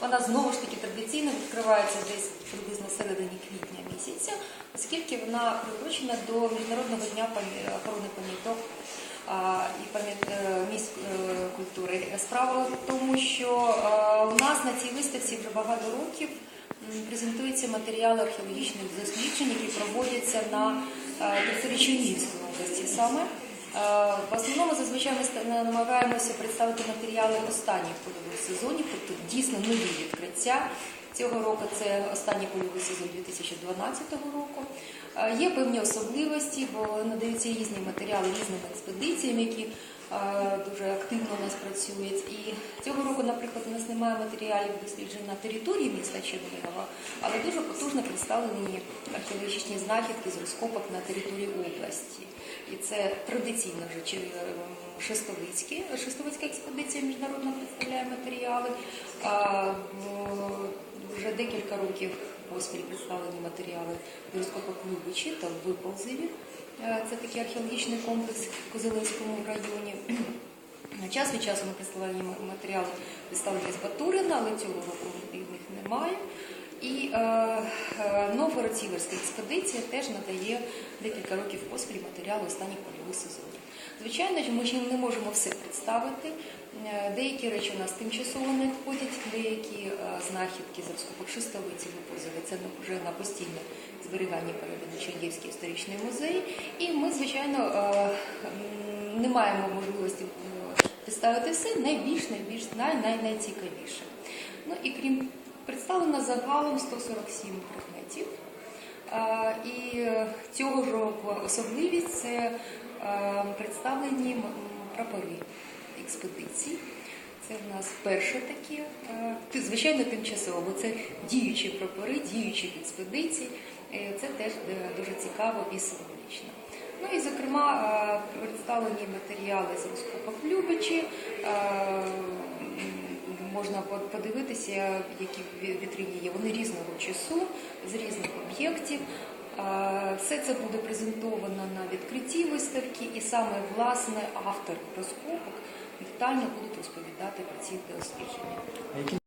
Вона знову ж таки традиційно відкривається десь приблизно середині квітня місяця, оскільки вона приурочена до Міжнародного дня охорони пам'яток і пам'ят- е, е, культури. Справа в тому, що е, у нас на цій виставці вже багато років презентуються матеріали археологічних досліджень, які проводяться на території Чернігівської області саме. Е, В основному зазвичай ми намагаємося представити матеріали останніх польових сезонів, тобто дійсно нові відкриття. Цього року це останній польовий сезон 2012 року. Е, Є певні особливості, бо надаються різні матеріали різним експедиціям, які дуже активно у нас працюють. І цього року, наприклад, у нас немає матеріалів досліджень на території міста Чернігова, але дуже потужно представлені археологічні знахідки з розкопок на території області. І це традиційно вже ем, Шестовицькі, Шестовицька експедиція міжнародно представляє матеріали. А, вже декілька років поспіль представлені матеріали з розкопок Любичі та Виползеві. Е, Це такий археологічний комплекс в Козелинському районі. Час від часу ми представляємо матеріали представлені з Батурина, але цього року їх немає. І е, е, Новгород-Сіверська експедиція теж надає декілька років поспіль матеріали останніх польових сезонів. Звичайно, ми ще не можемо все представити. Е, Деякі речі у нас тимчасово не входять, деякі е, знахідки з розкопок шестовиці випозили. Це вже на постійне зберігання передані Чернігівський історичний музей. І ми, звичайно, е, не маємо можливості представити все найбільш, найбільш най, най, найцікавіше. Ну і крім представлено загалом 147 предметів. І е, цього ж року особливість це е, представлені прапори експедицій. Це в нас перше такі, е, звичайно, тимчасово, бо це діючі прапори, діючих експедицій. Е, Це теж дуже цікаво і символічно. Ну і, зокрема, е, представлені матеріали з розкопок Любичі. е, Можна подивитися, які вітрині є. Вони різного часу, з різних об'єктів. Е, Все це буде презентовано на відкритті виставки, і саме власне автор розкопок детально будуть розповідати про ці дослідження.